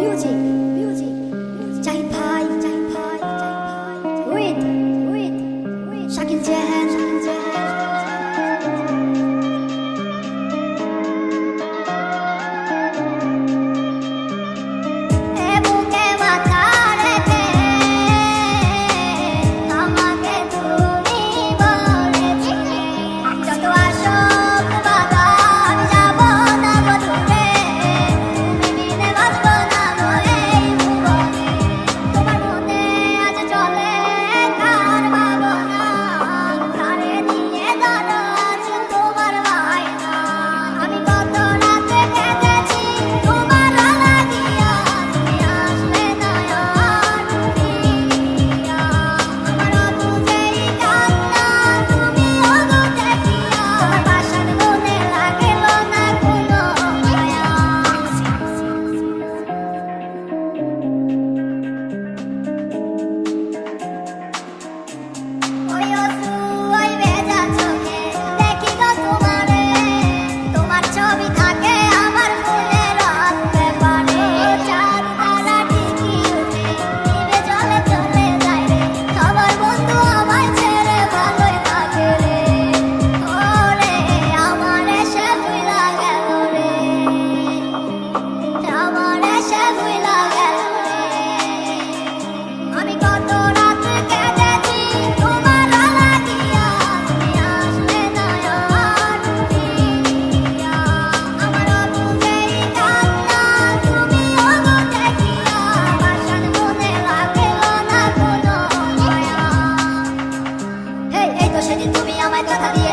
music。সেদিন তুমি আমার কথা দিয়ে